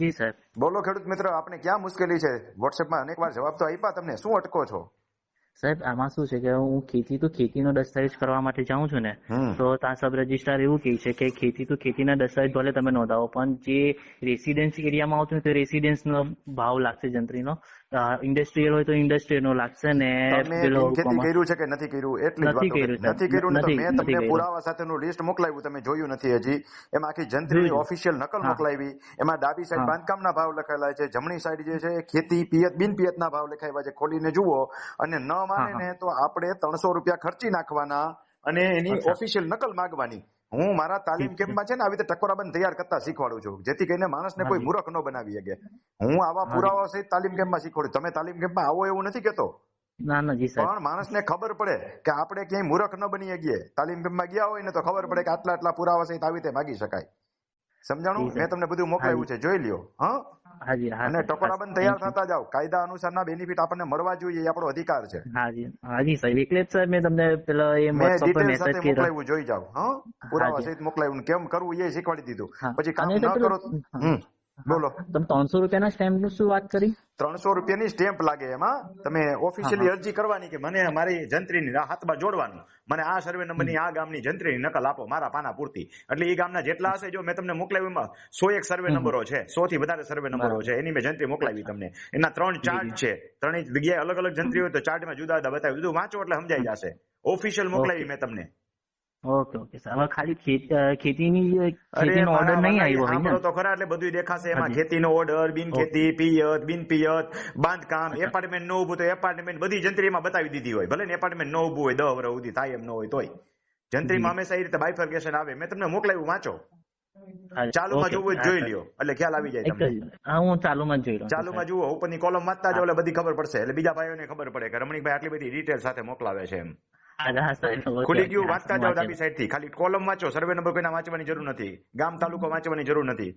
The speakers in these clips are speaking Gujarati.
જી સાહેબ. બોલો ખેડૂત મિત્ર આપણે ક્યાં મુશ્કેલી છે? વોટ્સએપમાં અનેક વાર જવાબ તો આપ્યા તમને. શું અટકો છો? સાહેબ આમાં શું છે કે હું ખેતી તો ખેતીનો દસ્તાવેજ કરવા માટે જાઉં છું ને તો ત્યાં સબ રજિસ્ટ્રાર એવું કહે છે કે ખેતી તો ખેતીના દસ્તાવેજ ભલે તમે નોંધાવો પણ જે રેસિડેન્સી એરિયામાં આવતું તો રેસિડેન્સનો ભાવ લાગશે જંત્રીનો. ઇન્ડસ્ટ્રીયલ હોય તો ઇન્ડસ્ટ્રીયલનો લાગશે ને કર્યું છે કે નથી કર્યું? એટલે નથી કર્યું, નથી કર્યું તો મેં તમને પુરાવા સાથેનું લિસ્ટ મોકલાવ્યું. તમે જોયું નથી હજી. એમાં આખી જંત્રીની ઓફિશિયલ નકલ મોકલાવી. એમાં ડાબી સાઈડ. બાંધકામના ભાવ લખાયેલા છે. જમણી સાઈડ જે છે એ ખેતી પિયત બિન પિયતના ભાવ લખાવ્યા છે. ખોલીને જુઓ. અને ન માને ને તો આપણે ત્રણસો રૂપિયા ખર્ચી નાખવાના અને એની ઓફિશિયલ નકલ માંગવાની. હું મારા તાલીમ. કેમ્પમાં છે ને આવી રીતે ટકોરાબંધ તૈયાર કરતા શીખવાડું છું જેથી કરીને માણસને કોઈ. મૂર્ખ ન બનાવી શકે. હું આવા પુરાવા સહિત તાલીમ કેમ્પમાં શીખવાડું. તમે તાલીમ કેમ્પમાં આવો એવું નથી કેતો પણ માણસને ખબર પડે કે આપણે ક્યાંય મૂર્ખ ન બની શકીએ. તાલીમ કેમ્પમાં ગયા હોય ને તો ખબર પડે કે આટલા આટલા પુરાવા સહિત આવી રીતે માગી શકાય. સમજાણું? મેં તમને બધું મોકલાવ્યું છે જોઈ લ્યો. હા? અને ટકોરા બંધ તૈયાર. થતા જાવ કાયદા અનુસારના બેનિફિટ આપણને મળવા જોઈએ એ આપણો અધિકાર છે. હાજી હાજી સાહેબ. એટલે જ સાહેબ મેં તમને પેલા એ મેસેજ મોકલાવ્યું જોઈ જાવ હા? પુરાવા સહિત મોકલાવ્યું કેમ કરવું એ શીખવાડી દીધું. પછી કામ ન કરો હમ. બોલો. તમે ત્રણસો રૂપિયાના સ્ટેમ્પનું શું વાત કરી? ત્રણસો રૂપિયાની સ્ટેમ્પ લાગે એમાં તમે ઓફિશિયલી અરજી કરવાની કે મને મારી જંત્રીની હાથમાં જોડવાનું? મને આ સર્વે નંબરની આ ગામની જંત્રીની નકલ આપો મારા પાના પૂરતી. એટલે એ ગામના જેટલા હશે જો મેં તમને મોકલાવ્યું એમાં સો એક સર્વે નંબરો છે સો થી વધારે સર્વે નંબરો છે એની મેં જંત્રી મોકલાવી તમને. એના ત્રણ ચાર્ટ છે ત્રણેય જગ્યાએ અલગ અલગ જંત્રી હોય તો ચાર્ટમાં જુદા જુદા બતાવ્યું બધું વાંચો એટલે સમજાઈ જશે. ઓફિશિયલ મોકલાવી મેં તમને. Okay okay. હવે ખાલી ખેતીની ખેતીનો ઓર્ડર નહીં આવ્યો હોય ને તો ખરા એટલે બધું દેખાશે. એમાં. ખેતીનો ઓર્ડર બિન ખેતી પિયત બિન પિયત બાંધકામ એપાર્ટમેન્ટ ન ઉભું તો એપાર્ટમેન્ટ બધી જંત્રીમાં બતાવી દીધી હોય. ભલે ને એપાર્ટમેન્ટ ન ઉભું હોય દહ વર્ષ સુધી થાય એમ ન હોય તોય. જંત્રીમાં હંમેશા એ રીતે બાયફર્કેશન આવે. મેં તમને મોકલાવ્યું વાંચો. ચાલુમાં જોવું જોઈ. લ્યો. એટલે ખ્યાલ આવી જાય તમને. હા ચાલુમાં જોઈ લઉં ચાલુમાં જુઓ. ઉપરની કોલમ વાંચતા જાવ એટલે બધી ખબર પડશે. એટલે બીજા ભાઈઓને ખબર પડે કે રમણીકભાઈ આટલી બધી ડિટેલ સાથે મોકલાવે છે એમ. ખુલી ગયું વાંચતા જાઓ ડાબી સાઈડથી ખાલી કોલમ વાંચો સર્વે નંબર કોઈના વાંચવાની જરૂર નથી ગામ તાલુકો વાંચવાની જરૂર નથી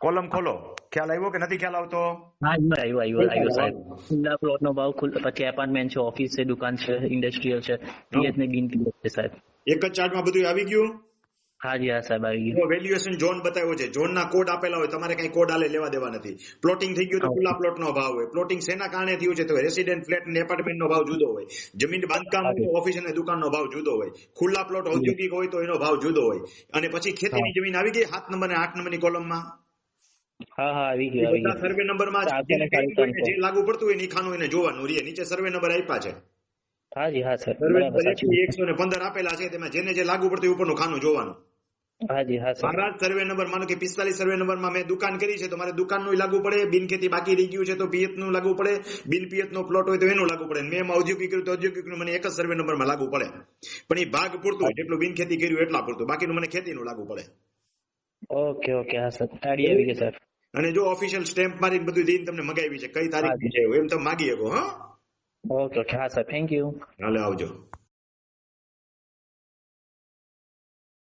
કોલમ ખોલો ખ્યાલ આવ્યો કે નથી ખ્યાલ આવતો હા આવ્યો આવ્યો આવ્યો સાહેબ ખુલ્લા પ્લોટ નો ભાવ ખુલ્લો પછી એપાર્ટમેન્ટ છે ઓફિસ છે દુકાન છે ઇન્ડસ્ટ્રીયલ છે પીએચ ને બિન પીએચ છે સાહેબ એક જ ચાર્ટમાં બધું આવી ગયું હાજી હા સાહેબ આવી ગયું. વેલ્યુએશન ઝોન બતાવ્યો છે ઝોનના કોડ આપેલા હોય તમારે કઈ કોડ આલે લેવા દેવા નથી. પ્લોટિંગ થઈ ગયું તો ખુલ્લા પ્લોટ નો ભાવ હોય. પ્લોટિંગ શેના કારણે થયું છે તો રેસિડેન્ટ ફ્લેટ અને એપાર્ટમેન્ટનો ભાવ જુદો હોય. જમીન બાંધકામ ઓફિસ અને દુકાનનો ભાવ જુદો હોય. ખુલ્લા પ્લોટ ઔદ્યોગિક હોય તો એનો ભાવ જુદો હોય. અને પછી ખેતીની. જમીન આવી ગઈ સાત નંબર અને આઠ નંબરની કોલમમાં. હા હા આવી ગયું સર્વે નંબરમાં ને. જે લાગુ પડતું હોય નિખાનું એને જોવાનું. રે નીચે સર્વે નંબર આપ્યા છે. હાજી હા સર નંબર એકસો ને પંદર આપેલા છે તેમાં જેને જે લાગુ પડતું ઉપરનું ખાનું જોવાનું. હાજી હા સર. મારા સર્વે નંબર માનો કે પિસ્તાલીસ સર્વે નંબરમાં મેં દુકાન કરી છે તો મારે દુકાનનું લાગુ પડે બિન ખેતી બાકી રહી ગયું છે તો પિયતનું લાગુ પડે બિન પિયત નો પ્લોટ હોય તો એનું લાગુ પડે. મેં એમાં ઔદ્યોગિક કર્યું તો ઔદ્યોગિકનું મને એક જ સર્વે નંબરમાં લાગુ પડે. પણ એ ભાગ પૂરતું જેટલું બિન ખેતી કર્યું એટલા પૂરતું. બાકીનું મને ખેતીનું લાગુ પડે. ઓકે ઓકે હા સર. આડી આવી ગઈ સર. અને જો ઓફિશિયલ સ્ટેમ્પ મારી બધું દઈને તમને મગાવી છે કઈ તારીખ છે એમ તમે માગી શકો હા? ઓકે ઓકે હા સર થેન્ક યુ હાલે આવજો